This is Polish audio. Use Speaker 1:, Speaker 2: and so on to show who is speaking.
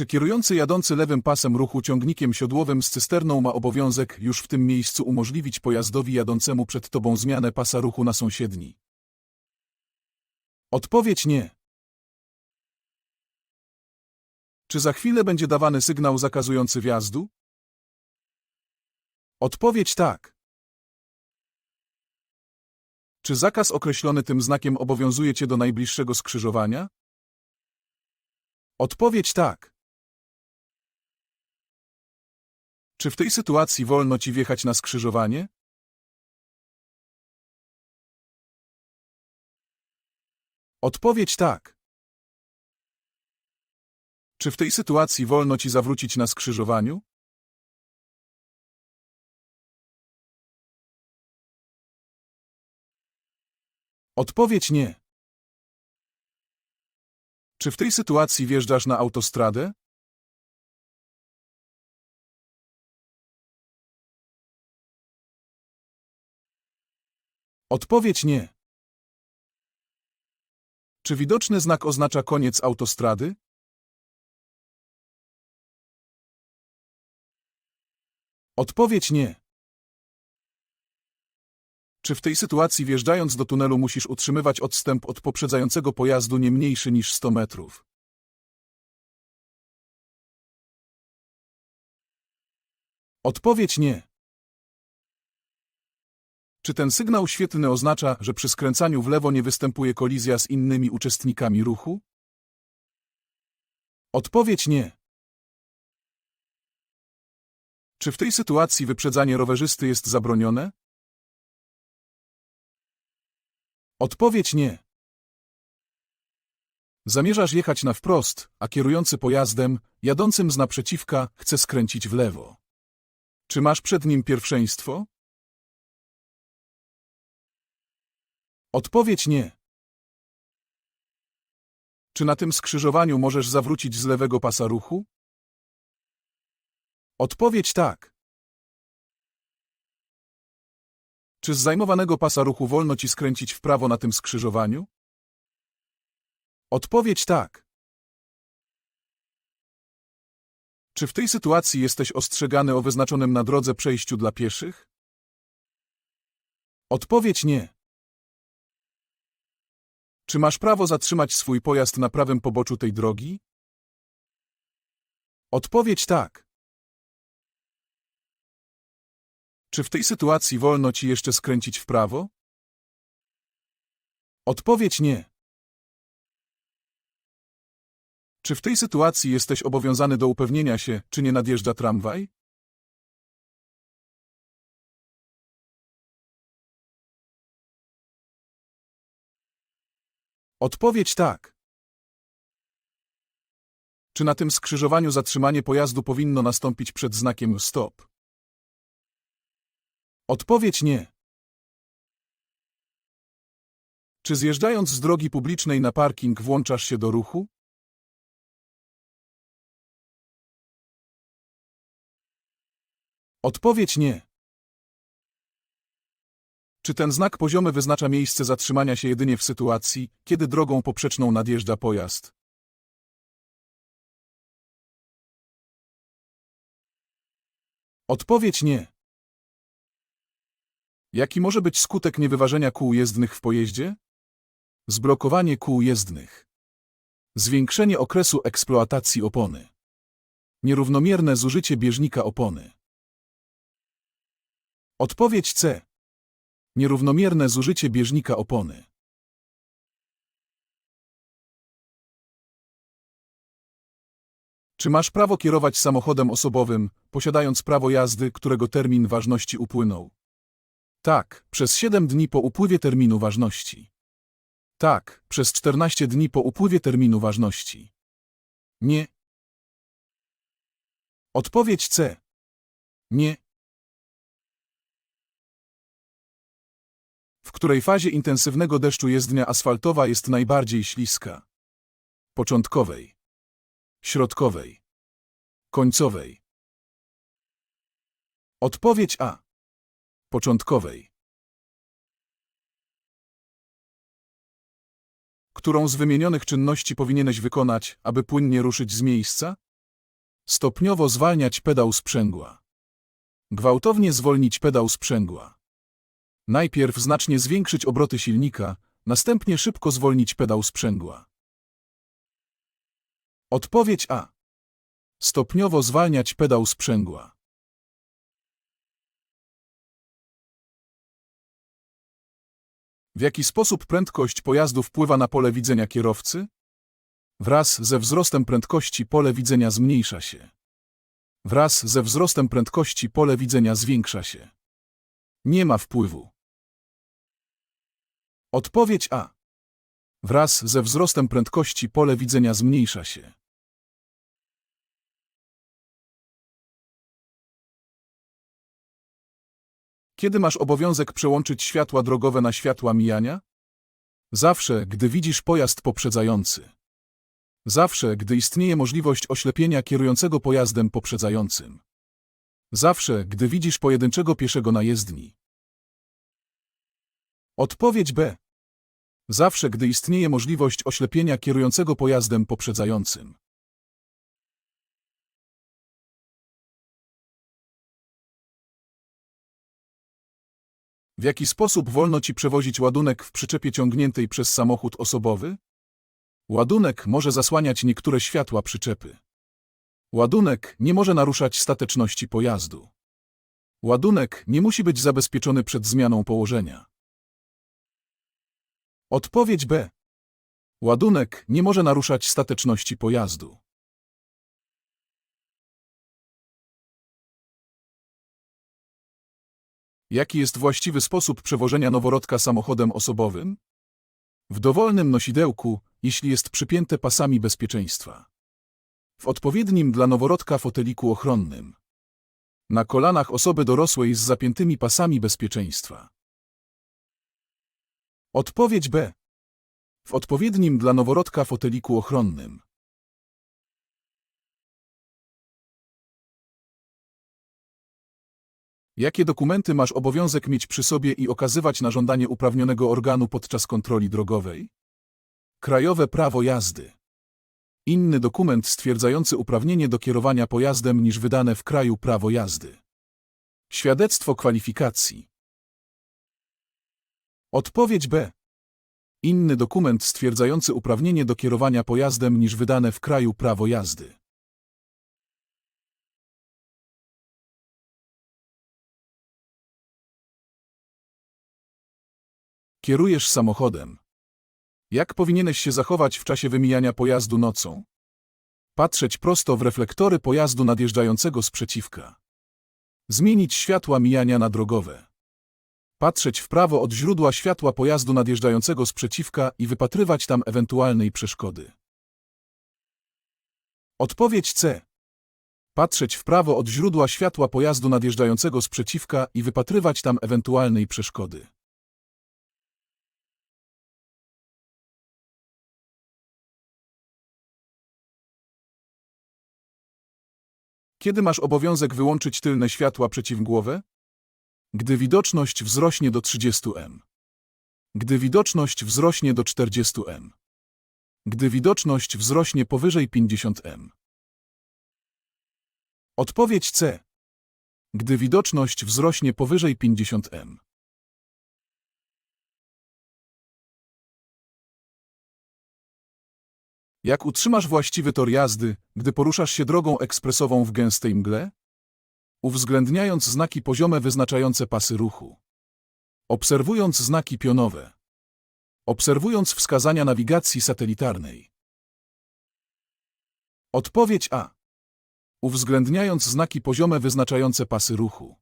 Speaker 1: Czy kierujący jadący lewym pasem ruchu ciągnikiem siodłowym z cysterną ma obowiązek już w tym miejscu umożliwić pojazdowi jadącemu przed tobą zmianę pasa ruchu na sąsiedni? Odpowiedź nie. Czy za chwilę będzie dawany sygnał zakazujący wjazdu? Odpowiedź tak. Czy zakaz określony tym znakiem obowiązuje Cię do najbliższego skrzyżowania? Odpowiedź tak. Czy w tej sytuacji wolno Ci wjechać na skrzyżowanie? Odpowiedź tak. Czy w tej sytuacji wolno Ci zawrócić na skrzyżowaniu? Odpowiedź nie. Czy w tej sytuacji wjeżdżasz na autostradę? Odpowiedź nie. Czy widoczny znak oznacza koniec autostrady? Odpowiedź nie. Czy w tej sytuacji wjeżdżając do tunelu musisz utrzymywać odstęp od poprzedzającego pojazdu nie mniejszy niż 100 metrów? Odpowiedź nie. Czy ten sygnał świetlny oznacza, że przy skręcaniu w lewo nie występuje kolizja z innymi uczestnikami ruchu? Odpowiedź nie. Czy w tej sytuacji wyprzedzanie rowerzysty jest zabronione? Odpowiedź nie. Zamierzasz jechać na wprost, a kierujący pojazdem, jadącym z naprzeciwka, chce skręcić w lewo. Czy masz przed nim pierwszeństwo? Odpowiedź nie. Czy na tym skrzyżowaniu możesz zawrócić z lewego pasa ruchu? Odpowiedź tak. Czy z zajmowanego pasa ruchu wolno ci skręcić w prawo na tym skrzyżowaniu? Odpowiedź tak. Czy w tej sytuacji jesteś ostrzegany o wyznaczonym na drodze przejściu dla pieszych? Odpowiedź nie. Czy masz prawo zatrzymać swój pojazd na prawym poboczu tej drogi? Odpowiedź tak. Czy w tej sytuacji wolno ci jeszcze skręcić w prawo? Odpowiedź nie. Czy w tej sytuacji jesteś obowiązany do upewnienia się, czy nie nadjeżdża tramwaj? Odpowiedź tak. Czy na tym skrzyżowaniu zatrzymanie pojazdu powinno nastąpić przed znakiem stop? Odpowiedź nie. Czy zjeżdżając z drogi publicznej na parking włączasz się do ruchu? Odpowiedź nie. Czy ten znak poziomy wyznacza miejsce zatrzymania się jedynie w sytuacji, kiedy drogą poprzeczną nadjeżdża pojazd? Odpowiedź nie. Jaki może być skutek niewyważenia kół jezdnych w pojeździe? Zblokowanie kół jezdnych. Zwiększenie okresu eksploatacji opony. Nierównomierne zużycie bieżnika opony. Odpowiedź C. Nierównomierne zużycie bieżnika opony. Czy masz prawo kierować samochodem osobowym, posiadając prawo jazdy, którego termin ważności upłynął? Tak, przez 7 dni po upływie terminu ważności. Tak, przez 14 dni po upływie terminu ważności. Nie. Odpowiedź C. Nie. W której fazie intensywnego deszczu jezdnia asfaltowa jest najbardziej śliska? Początkowej. Środkowej. Końcowej. Odpowiedź A. Początkowej. Którą z wymienionych czynności powinieneś wykonać, aby płynnie ruszyć z miejsca? Stopniowo zwalniać pedał sprzęgła. Gwałtownie zwolnić pedał sprzęgła. Najpierw znacznie zwiększyć obroty silnika, następnie szybko zwolnić pedał sprzęgła. Odpowiedź A. Stopniowo zwalniać pedał sprzęgła. W jaki sposób prędkość pojazdu wpływa na pole widzenia kierowcy? Wraz ze wzrostem prędkości pole widzenia zmniejsza się. Wraz ze wzrostem prędkości pole widzenia zwiększa się. Nie ma wpływu. Odpowiedź A. Wraz ze wzrostem prędkości pole widzenia zmniejsza się. Kiedy masz obowiązek przełączyć światła drogowe na światła mijania? Zawsze, gdy widzisz pojazd poprzedzający. Zawsze, gdy istnieje możliwość oślepienia kierującego pojazdem poprzedzającym. Zawsze, gdy widzisz pojedynczego pieszego na jezdni. Odpowiedź B. Zawsze, gdy istnieje możliwość oślepienia kierującego pojazdem poprzedzającym. W jaki sposób wolno ci przewozić ładunek w przyczepie ciągniętej przez samochód osobowy? Ładunek może zasłaniać niektóre światła przyczepy. Ładunek nie może naruszać stateczności pojazdu. Ładunek nie musi być zabezpieczony przed zmianą położenia. Odpowiedź B. Ładunek nie może naruszać stateczności pojazdu. Jaki jest właściwy sposób przewożenia noworodka samochodem osobowym? W dowolnym nosidełku, jeśli jest przypięte pasami bezpieczeństwa. W odpowiednim dla noworodka foteliku ochronnym. Na kolanach osoby dorosłej z zapiętymi pasami bezpieczeństwa. Odpowiedź B. W odpowiednim dla noworodka foteliku ochronnym. Jakie dokumenty masz obowiązek mieć przy sobie i okazywać na żądanie uprawnionego organu podczas kontroli drogowej? Krajowe prawo jazdy. Inny dokument stwierdzający uprawnienie do kierowania pojazdem niż wydane w kraju prawo jazdy. Świadectwo kwalifikacji. Odpowiedź B. Inny dokument stwierdzający uprawnienie do kierowania pojazdem niż wydane w kraju prawo jazdy. Kierujesz samochodem. Jak powinieneś się zachować w czasie wymijania pojazdu nocą? Patrzeć prosto w reflektory pojazdu nadjeżdżającego z przeciwka. Zmienić światła mijania na drogowe. Patrzeć w prawo od źródła światła pojazdu nadjeżdżającego z przeciwka i wypatrywać tam ewentualnej przeszkody. Odpowiedź C. Patrzeć w prawo od źródła światła pojazdu nadjeżdżającego z przeciwka i wypatrywać tam ewentualnej przeszkody. Kiedy masz obowiązek wyłączyć tylne światła przeciwmgłowe? Gdy widoczność wzrośnie do 30 m. Gdy widoczność wzrośnie do 40 m. Gdy widoczność wzrośnie powyżej 50 m. Odpowiedź C. Gdy widoczność wzrośnie powyżej 50 m. Jak utrzymasz właściwy tor jazdy, gdy poruszasz się drogą ekspresową w gęstej mgle? Uwzględniając znaki poziome wyznaczające pasy ruchu. Obserwując znaki pionowe. Obserwując wskazania nawigacji satelitarnej. Odpowiedź A. Uwzględniając znaki poziome wyznaczające pasy ruchu.